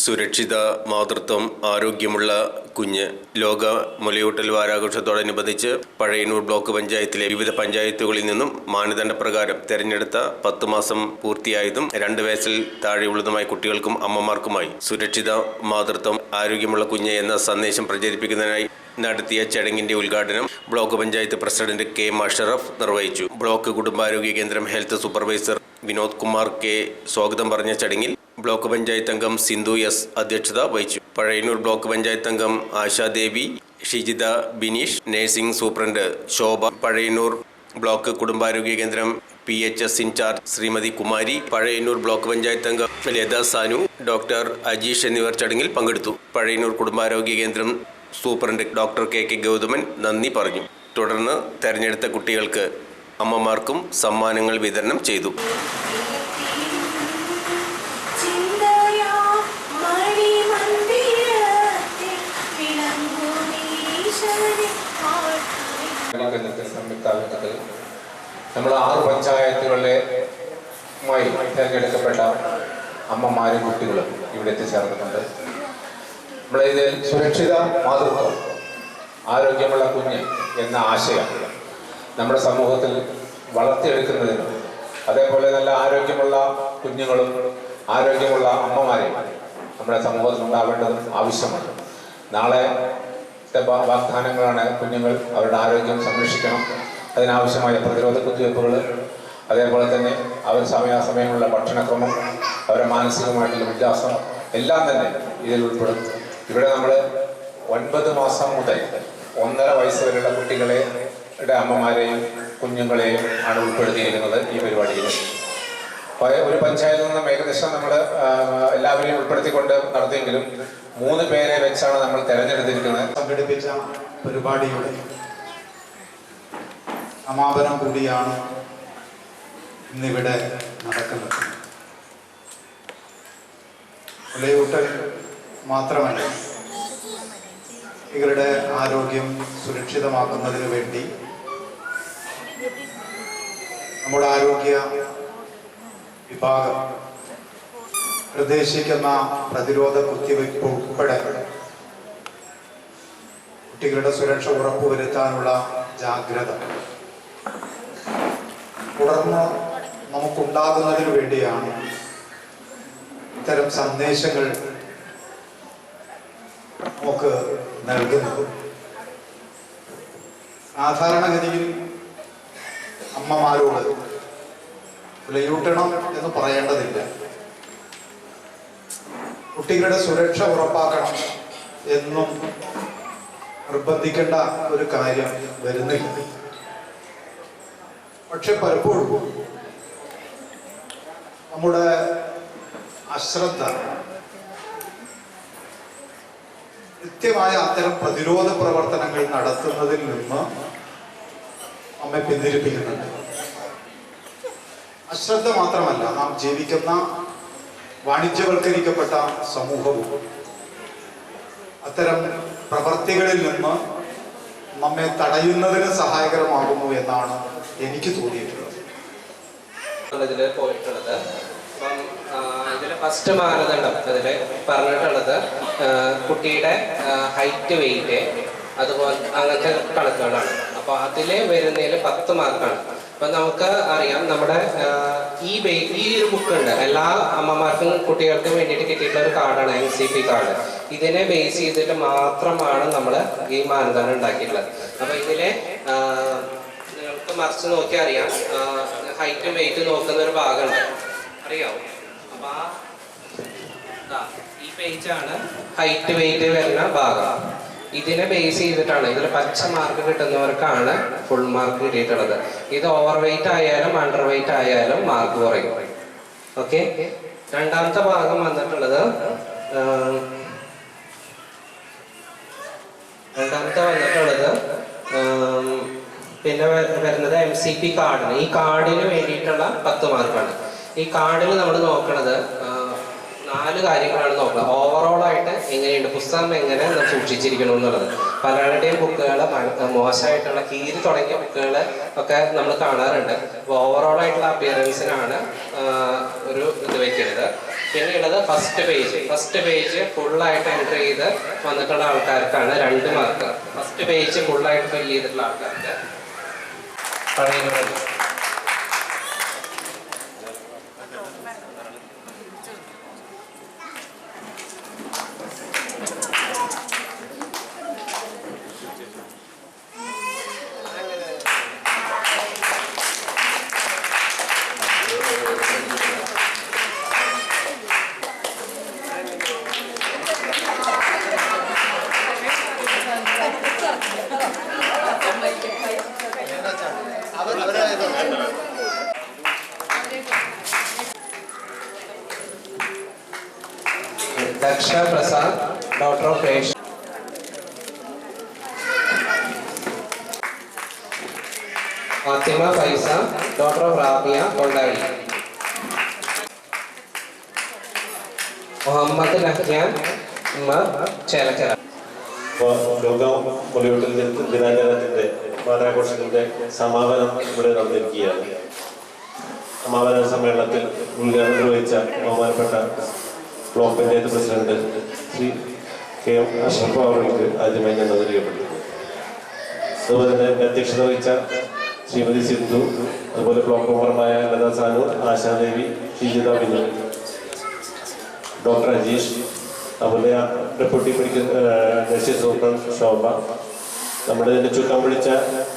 സുരക്ഷിത മാതൃത്വം ആരോഗ്യമുള്ള കുഞ്ഞ്. ലോക മുലയൂട്ടൽ വാരാഘോഷത്തോടനുബന്ധിച്ച് പഴയന്നൂർ ബ്ലോക്ക് പഞ്ചായത്തിലെ വിവിധ പഞ്ചായത്തുകളിൽ നിന്നും മാനദണ്ഡ പ്രകാരം തെരഞ്ഞെടുത്ത പത്ത് മാസം പൂർത്തിയായതും രണ്ട് വയസ്സിൽ താഴെയുള്ളതുമായ കുട്ടികൾക്കും അമ്മമാർക്കുമായി സുരക്ഷിത മാതൃത്വം ആരോഗ്യമുള്ള കുഞ്ഞ് എന്ന സന്ദേശം പ്രചരിപ്പിക്കുന്നതിനായി നടത്തിയ ചടങ്ങിന്റെ ഉദ്ഘാടനം block panchayat president K Musharraf നിർവഹിച്ചു. ബ്ലോക്ക് കുടുംബാരോഗ്യ കേന്ദ്രം health supervisor Vinod Kumar K സ്വാഗതം പറഞ്ഞ ചടങ്ങിൽ ബ്ലോക്ക് പഞ്ചായത്ത് അംഗം സിന്ധു എസ് അധ്യക്ഷത വഹിച്ചു. പഴയന്നൂർ ബ്ലോക്ക് പഞ്ചായത്ത് അംഗം Ashadevi Shijitha Bineesh nursing superintendent Shobha Pazhayannur block കുടുംബാരോഗ്യ കേന്ദ്രം P H S in charge Shrimati Kumari Pazhayannur block panchayat അംഗം ലത സാനു ഡോക്ടർ അജീഷ് എന്നിവർ ചടങ്ങിൽ പങ്കെടുത്തു. പഴയന്നൂർ കുടുംബാരോഗ്യ കേന്ദ്രം superintendent doctor K K Gauthaman നന്ദി പറഞ്ഞു. തുടർന്ന് തെരഞ്ഞെടുത്ത കുട്ടികൾക്ക് അമ്മമാർക്കും സമ്മാനങ്ങൾ വിതരണം ചെയ്തു. കേന്ദ്രത്തിൽ സംയുക്താഭിമുഖത്തിൽ നമ്മൾ ആറ് പഞ്ചായത്തുകളിലെ മായി തിരഞ്ഞെടുക്കപ്പെട്ട അമ്മമാരും കുട്ടികളും ഇവിടെ എത്തിച്ചേർന്നിട്ടുണ്ട്. നമ്മളെ ഇതിൽ സുരക്ഷിത മാതൃത്വം ആരോഗ്യമുള്ള കുഞ്ഞ് എന്ന ആശയം നമ്മുടെ സമൂഹത്തിൽ വളർത്തിയെടുക്കുന്നതിനും അതേപോലെ നല്ല ആരോഗ്യമുള്ള കുഞ്ഞുങ്ങളും ആരോഗ്യമുള്ള അമ്മമാരെയും നമ്മുടെ സമൂഹത്തിൽ ഉണ്ടാവേണ്ടതും ആവശ്യമാണ്. നാളെ വാഗ്ദാനങ്ങളാണ് കുഞ്ഞുങ്ങൾ അവരുടെ ആരോഗ്യം സംരക്ഷിക്കണം. അതിനാവശ്യമായ പ്രതിരോധ കുത്തിവയ്പ്പുകൾ അതേപോലെ തന്നെ അവർ സമയാസമയമുള്ള ഭക്ഷണക്രമം അവരുടെ മാനസികമായിട്ടുള്ള വിദ്യാസം എല്ലാം തന്നെ ഇതിൽ ഉൾപ്പെടും. ഇവിടെ നമ്മൾ ഒൻപത് മാസം മുതൽ ഒന്നര വയസ്സ് വരെയുള്ള കുട്ടികളെ അമ്മമാരെയും കുഞ്ഞുങ്ങളെയും ആണ് ഉൾപ്പെടുത്തിയിരിക്കുന്നത് ഈ പരിപാടിയിൽ ഒരു പഞ്ചായത്തിൽ നിന്നും ഏകദേശം നമ്മൾ എല്ലാവരെയും ഉൾപ്പെടുത്തിക്കൊണ്ട് നടത്തിയെങ്കിലും മൂന്ന് പേരെ വെച്ചാണ് നമ്മൾ തെരഞ്ഞെടുത്തിരിക്കുന്നത്. സംഘടിപ്പിച്ച പരിപാടിയുടെ സമാപനം കൂടിയാണ് ഇന്നിവിടെ നടക്കുന്നത്. ഒലയൂട്ടൽ മാത്രമല്ല ഇവരുടെ ആരോഗ്യം സുരക്ഷിതമാക്കുന്നതിന് വേണ്ടി നമ്മുടെ ആരോഗ്യ വിഭാഗം. പ്രതീക്ഷിക്കുന്ന പ്രതിരോധ കുത്തിവയ്പ് ഉൾപ്പെടെ കുട്ടികളുടെ സുരക്ഷ ഉറപ്പുവരുത്താനുള്ള ജാഗ്രത. തുടർന്ന് നമുക്കുണ്ടാകുന്നതിന് വേണ്ടിയാണ് ഇത്തരം സന്ദേശങ്ങൾ നമുക്ക് നൽകുന്നത്. സാധാരണഗതിയിൽ അമ്മമാരോട് വിലയൂട്ടണം എന്ന് പറയേണ്ടതില്ല. കുട്ടികളുടെ സുരക്ഷ ഉറപ്പാക്കണം എന്നും നിർബന്ധിക്കേണ്ട ഒരു കാര്യം വരുന്നില്ല. പക്ഷെ പലപ്പോഴും നമ്മുടെ അശ്രദ്ധ കൃത്യമായ അത്തരം പ്രതിരോധ പ്രവർത്തനങ്ങൾ നടത്തുന്നതിൽ നിന്ന് നമ്മെ പിന്തിരിപ്പിക്കുന്നുണ്ട്. അശ്രദ്ധ മാത്രമല്ല നാം ജീവിക്കുന്ന വാണിജ്യവൽക്കരിക്കപ്പെട്ട സമൂഹവും അത്തരം പ്രവർത്തികളിൽ നിന്ന് നമ്മെ തടയുന്നതിന് സഹായകരമാകുന്നു എന്നാണ് എനിക്ക് തോന്നിയിട്ടുള്ളത്. ഇതിൽ പോയിട്ടുള്ളത്. അപ്പം ഇതിൽ ഫസ്റ്റ് മാനദണ്ഡം ഇതിൽ പറഞ്ഞിട്ടുള്ളത് കുട്ടിയുടെ ഹൈറ്റ് വെയിറ്റ് അതുപോലെ അങ്ങനത്തെ കണക്കുകളാണ്. അപ്പോൾ അതിലെ വരുന്നതിൽ പത്ത് മാർക്കാണ് അപ്പം നമുക്ക് അറിയാം നമ്മുടെ ഈ ഈ ഒരു ബുക്ക് ഉണ്ട്. എല്ലാ അമ്മമാർക്കും കുട്ടികൾക്കും വേണ്ടിയിട്ട് കിട്ടിയിട്ടുള്ള ഒരു കാർഡാണ് എൻ സി പി കാർഡ് ഇതിനെ ബേസ് ചെയ്തിട്ട് മാത്രമാണ് നമ്മൾ ഈ മാനദണ്ഡം ഉണ്ടാക്കിയിട്ടുള്ളത്. അപ്പൊ ഇതിലെ നിങ്ങൾക്ക് മറിച്ച് നോക്കി അറിയാം. ഹൈറ്റും വെയിറ്റും നോക്കുന്ന ഒരു ഭാഗമുണ്ട്. അറിയാവോ? അപ്പൊ ഈ പേജാണ് ഹൈറ്റ് വെയിറ്റ് വരുന്ന ഭാഗം. ഇതിനെ ബേസ് ചെയ്തിട്ടാണ്. ഇതിൽ പച്ച മാർക്ക് കിട്ടുന്നവർക്കാണ് ഫുൾ മാർക്ക് കിട്ടിയിട്ടുള്ളത്. ഇത് ഓവർ വെയിറ്റ് ആയാലും അണ്ടർ വെയിറ്റ് ആയാലും മാർക്ക് കുറയും. ഓക്കെ രണ്ടാമത്തെ ഭാഗം വന്നിട്ടുള്ളത് രണ്ടാമത്തെ വന്നിട്ടുള്ളത് പിന്നെ വരുന്നത് എം സി പി കാർഡിന് ഈ കാർഡിന് വേണ്ടിയിട്ടുള്ള പത്ത് മാർക്കാണ് ഈ കാർഡിൽ നമ്മൾ നോക്കണത് ആ, നാല് കാര്യങ്ങളാണ് നോക്കുക. ഓവറോൾ ആയിട്ട് എങ്ങനെയുണ്ട്? പുസ്തകം എങ്ങനെ സൂക്ഷിച്ചിരിക്കണം എന്നുള്ളത്. പലരുടെയും ബുക്കുകൾ മോശമായിട്ടുള്ള കീരി തുടങ്ങിയ ബുക്കുകൾ ഒക്കെ നമ്മൾ കാണാറുണ്ട്. അപ്പോൾ ഓവറോൾ ആയിട്ടുള്ള അപ്പിയറൻസിനാണ് ഒരു ഇത് വയ്ക്കുന്നത് പിന്നെയുള്ളത് ഫസ്റ്റ് പേജ് ഫസ്റ്റ് പേജ് ഫുള്ളായിട്ട് എന്റർ ചെയ്ത് വന്നിട്ടുള്ള ആൾക്കാർക്കാണ് രണ്ട് മാർക്ക് ഫസ്റ്റ് പേജ് ഫുള്ളായിട്ട് ഫില്ല് ചെയ്തിട്ടുള്ള ആൾക്കാർക്ക്. പഴയ doctor Fatima Faisa, Fatima Faisa doctor of Rabia കൊണ്ടാടി Muhammad Nahyan Umar Chelakkara ലോക ബോളിവുഡിൽ ദിനാചരണത്തിന്റെ വാരാഘോഷത്തിന്റെ സമാപനം ഇവിടെ നടന്നിരിക്കുകയാണ്. സമാപന സമ്മേളനത്തിൽ ഉദ്ഘാടനം നിർവഹിച്ച ബഹുമാനപ്പെട്ട block panchayat president Shri K M Ashraf അവർക്ക് ആദ്യമായി ഞാൻ നന്ദി രേഖപ്പെടുത്തുന്നു. അതുപോലെ തന്നെ എന്റെ അധ്യക്ഷത വഹിച്ച ശ്രീമതി സിന്ധു അതുപോലെ ബ്ലോക്ക് മെമ്പർമാരായ ലതാ സാനു ആശാദേവി ഷിജിത ബിന്ദു ഡോക്ടർ അജീഷ് അതുപോലെ deputy medical nursing superintendent Shobha നമ്മുടെ ഇതിന്റെ ചുക്കാൻ പിടിച്ച